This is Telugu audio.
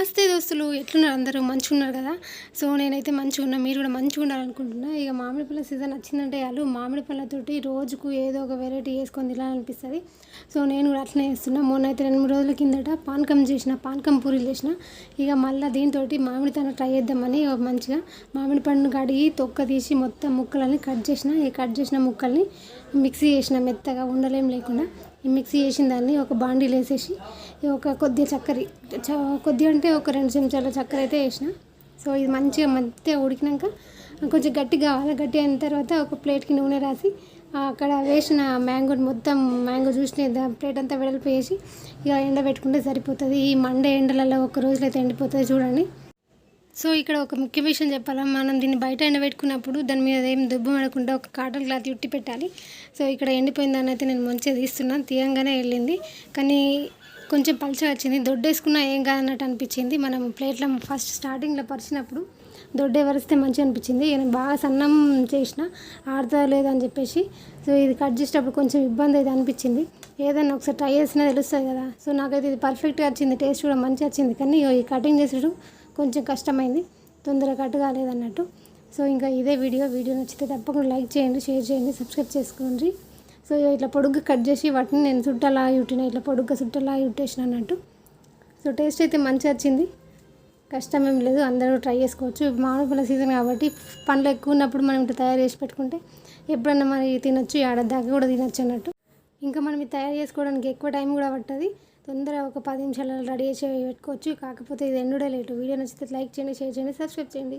నమస్తే దోస్తులు ఎట్లున్నారు అందరూ? మంచిగా ఉన్నారు కదా? సో నేనైతే మంచిగా ఉన్నా మీరు కూడా మంచిగా ఉండాలనుకుంటున్నా. ఇక మామిడి పళ్ళ సీజన్ వచ్చిందంటే వాళ్ళు మామిడి పళ్ళతోటి రోజుకు ఏదో ఒక వెరైటీ వేసుకొని తినాలనిపిస్తుంది. సో నేను కూడా అట్లనే చేస్తున్నా. మొన్న అయితే రెండు మూడు రోజుల కిందట పానకం చేసిన పానకం పూరీలు చేసిన. ఇక మళ్ళీ దీంతో మామిడి తన ట్రై చేద్దామని ఒక మంచిగా మామిడి పండును కడిగి తొక్క తీసి మొత్తం ముక్కలని కట్ చేసిన. ఈ కట్ చేసిన ముక్కల్ని మిక్సీ చేసిన మెత్తగా ఉండలేం లేకుండా మిక్సీ చేసిన దాన్ని ఒక బాండీలు వేసేసి ఒక కొద్దిగా చక్కెర చ- కొద్దిగా అంటే ఒక రెండు చెంచాల చక్కెర అయితే వేసిన. సో ఇది మంచిగా మంచిగా ఉడికినాక కొంచెం గట్టిగా కావాలి. గట్టి అయిన తర్వాత ఒక ప్లేట్కి నూనె రాసి అక్కడ వేసిన మ్యాంగో మొత్తం మ్యాంగో చూసిన ప్లేట్ అంతా వెడల్పు వేసి ఇక ఎండబెట్టుకుంటే సరిపోతుంది. ఈ మండే ఎండలలో ఒక రోజులైతే ఎండిపోతుంది చూడండి. సో ఇక్కడ ఒక ముఖ్య విషయం చెప్పాలా? మనం దీన్ని బయట ఎండబెట్టుకున్నప్పుడు దాని మీద ఏం దుబ్బు పడకుండా ఒక కాటన్ క్లాత్ ఉట్టి పెట్టాలి. సో ఇక్కడ ఎండిపోయిన దాన్ని అయితే నేను మంచిగా తీస్తున్నాను. తీయంగానే వెళ్ళింది. కానీ కొంచెం పలుచగా వచ్చింది. దొడ్డేసుకున్నా ఏం కాదన్నట్టు అనిపించింది. మనం ప్లేట్లో ఫస్ట్ స్టార్టింగ్లో పరిచినప్పుడు దొడ్డే వరిస్తే మంచిగా అనిపించింది. నేను బాగా సన్నం చేసిన. ఆడుతా లేదని చెప్పేసి. సో ఇది కట్ చేసేటప్పుడు కొంచెం ఇబ్బంది అయితే అనిపించింది. ఏదైనా ఒకసారి ట్రై చేసినా తెలుస్తుంది కదా. సో నాకైతే ఇది పర్ఫెక్ట్గా వచ్చింది. టేస్ట్ కూడా మంచిగా వచ్చింది. కానీ ఈ కటింగ్ చేసేటప్పుడు కొంచెం కష్టమైంది తొందరగా కట్ కాలేదన్నట్టు. సో ఇంకా ఇదే వీడియో. వీడియో నచ్చితే తప్పకుండా లైక్ చేయండి షేర్ చేయండి సబ్స్క్రైబ్ చేసుకోండి. సో ఇట్లా పొడుగ్గా కట్ చేసి వాటిని నేను చుట్టలా యుట్టిన ఇట్లా పొడుగ్గా చుట్టలా యుట్టేసిన అన్నట్టు. సో టేస్ట్ అయితే మంచిగా వచ్చింది. కష్టం ఏం లేదు అందరూ ట్రై చేసుకోవచ్చు. మామిడి పళ్ళ సీజన్ కాబట్టి పండ్లు ఎక్కువ ఉన్నప్పుడు మనం ఇట్లా తయారు చేసి పెట్టుకుంటే ఎప్పుడన్నా మరి తినొచ్చు ఏడాది కూడా తినొచ్చు అన్నట్టు. ఇంకా మనం ఇది తయారు చేసుకోవడానికి ఎక్కువ టైం కూడా పట్టది. తొందరగా ఒక పది నిమిషాలలో రెడీ చేసి పెట్టుకోవచ్చు. కాకపోతే ఇది ఎండుడే లేటు. వీడియో నచ్చితే లైక్ చేయండి షేర్ చేయండి సబ్స్క్రైబ్ చేయండి.